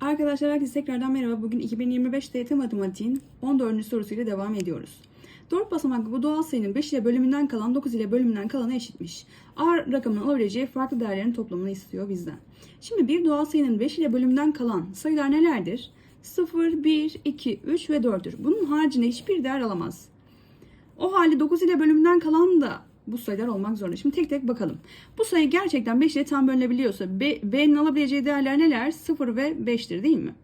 Arkadaşlar herkese tekrardan merhaba. Bugün 2025 TYT Matematiğin 14. sorusuyla devam ediyoruz. 4 basamaklı bu doğal sayının 5 ile bölümünden kalan 9 ile bölümünden kalanı eşitmiş. A rakamının alabileceği farklı değerlerin toplamını istiyor bizden. Şimdi bir doğal sayının 5 ile bölümünden kalan sayılar nelerdir? 0, 1, 2, 3 ve 4'tür. Bunun haricinde hiçbir değer alamaz. O halde 9 ile bölümünden kalan da bu sayılar olmak zorunda. Şimdi tek tek bakalım. Bu sayı gerçekten 5 ile tam bölünebiliyorsa B'nin alabileceği değerler neler? 0 ve 5'tir değil mi?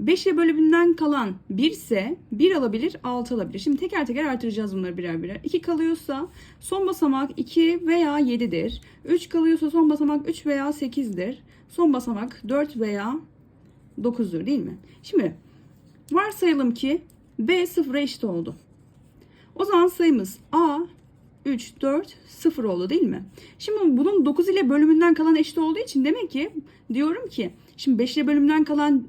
5 ile bölümünden kalan 1 ise 1 alabilir 6 alabilir. Şimdi teker teker artıracağız bunları birer birer. 2 kalıyorsa son basamak 2 veya 7'dir. 3 kalıyorsa son basamak 3 veya 8'dir. Son basamak 4 veya 9'dur değil mi? Şimdi varsayalım ki B 0'a eşit oldu. O zaman sayımız A 3, 4, 0 oldu değil mi? Şimdi bunun 9 ile bölümünden kalan eşit olduğu için demek ki diyorum ki şimdi 5 ile bölümünden kalan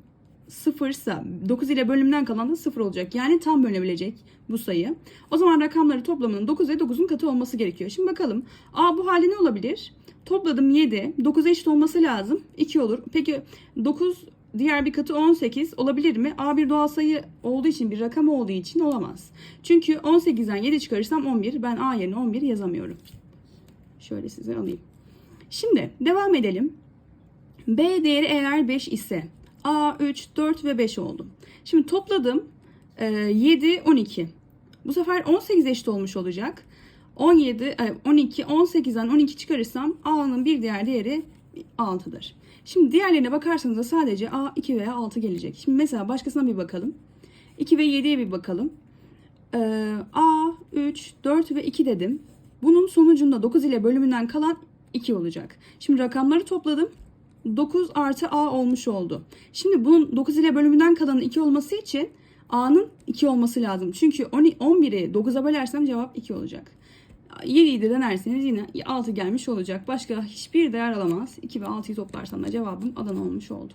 0 ise 9 ile bölümünden kalan da 0 olacak. Yani tam bölünebilecek bu sayı. O zaman rakamları toplamının 9 ve 9'un katı olması gerekiyor. Şimdi bakalım. A bu hali ne olabilir? Topladım 7. 9'a eşit olması lazım. 2 olur. Peki 9 diğer bir katı 18 olabilir mi? A bir doğal sayı olduğu için bir rakam olduğu için olamaz. Çünkü 18'den 7 çıkarırsam 11. Ben A yerine 11 yazamıyorum. Şöyle size alayım. Şimdi devam edelim. B değeri eğer 5 ise A 3, 4 ve 5 oldu. Şimdi topladım. Ee, 7, 12. Bu sefer 18 eşit olmuş olacak. 17, e, 12, 18'den 12 çıkarırsam A'nın bir diğer değeri 6'dır. Şimdi diğerlerine bakarsanız da sadece A 2 veya 6 gelecek. Şimdi mesela başkasına bir bakalım. 2 ve 7'ye bir bakalım. Ee, A 3, 4 ve 2 dedim. Bunun sonucunda 9 ile bölümünden kalan 2 olacak. Şimdi rakamları topladım. 9 artı A olmuş oldu. Şimdi bunun 9 ile bölümünden kalanın 2 olması için A'nın 2 olması lazım. Çünkü 11'i 9'a bölersem cevap 2 olacak. 7'yi de denerseniz yine 6 gelmiş olacak. Başka hiçbir değer alamaz. 2 ve 6'yı toplarsam da cevabım Adana olmuş oldu.